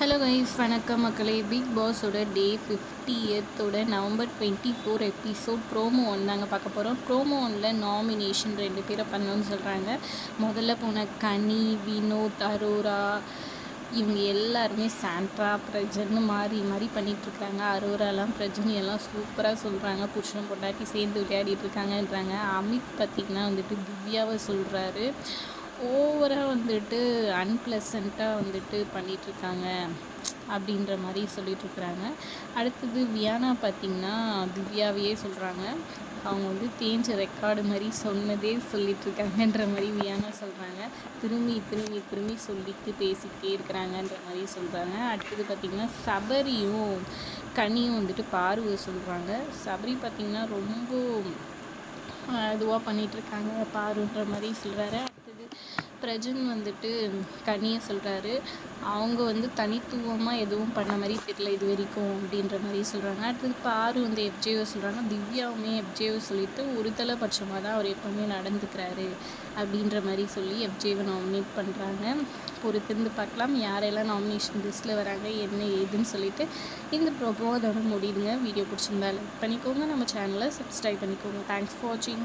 Hello guys வணக்கம் மக்களே. Big பாஸோட day fifty எத்தோட November twenty four episode promo one நாங்கள் பார்க்க போகிறோம் ப்ரோமோ ஒனில் நாமினேஷன் ரெண்டு பேரை பண்ணணும்னு சொல்கிறாங்க முதல்ல போன கனி வினோத் அரோரா இவங்க எல்லாருமே சாண்ட்ரா பிரஜன்னு மாறி மாறி பண்ணிகிட்ருக்காங்க அரோராலாம் பிரஜன் எல்லாம் சூப்பராக சொல்கிறாங்க புருஷன் பொண்டாட்டி சேர்ந்து விளையாடிட்டு இருக்காங்கன்றாங்க. அமித் பார்த்திங்கன்னா வந்துட்டு திவ்யாவை சொல்கிறாரு ஓவராக வந்துட்டு அன்பிளசண்ட்டாக வந்துட்டு பண்ணிகிட்ருக்காங்க அப்படின்ற மாதிரி சொல்லிகிட்ருக்குறாங்க அடுத்தது வியானா பார்த்திங்கன்னா திவ்யாவையே சொல்கிறாங்க அவங்க வந்து தேஞ்ச ரெக்கார்டு மாதிரி சொன்னதே சொல்லிகிட்ருக்காங்கன்ற மாதிரி வியானா சொல்கிறாங்க திரும்பி திரும்பி திரும்பி சொல்லிட்டு பேசிக்கிட்டே இருக்கிறாங்கன்ற மாதிரி சொல்கிறாங்க அடுத்தது பார்த்திங்கன்னா சபரியும் கனியும் வந்துட்டு பார்வை சொல்கிறாங்க சபரி பார்த்திங்கன்னா ரொம்ப இதுவாக பண்ணிகிட்ருக்காங்க பாருன்ற மாதிரி சொல்கிறாரு பிரஜன் வந்துட்டு கனியை சொல்கிறாரு அவங்க வந்து தனித்துவமாக எதுவும் பண்ண மாதிரி தெரியல இது வரைக்கும் அப்படின்ற மாதிரி சொல்கிறாங்க அடுத்தது பாரு வந்து எஃப்ஜேவை சொல்கிறாங்க திவ்யாவுமே எஃப்ஜேவை சொல்லிட்டு ஒரு பட்சமாக தான் அவர் எப்போவுமே நடந்துக்கிறாரு அப்படின்ற மாதிரி சொல்லி எஃப்ஜேவை நாமினேட் பண்ணுறாங்க பொறுத்திருந்து பார்க்கலாம். யாரெல்லாம் நாமினேஷன் லிஸ்ட்டில் வராங்க என்ன ஏதுன்னு சொல்லிட்டு இந்த ப்ரோக்ராம் அதோட முடியுதுங்க வீடியோ பிடிச்சிருந்தா லைக் பண்ணிக்கோங்க. நம்ம சேனலை சப்ஸ்கிரைப் பண்ணிக்கோங்க. தேங்க்ஸ் ஃபார் வாட்சிங்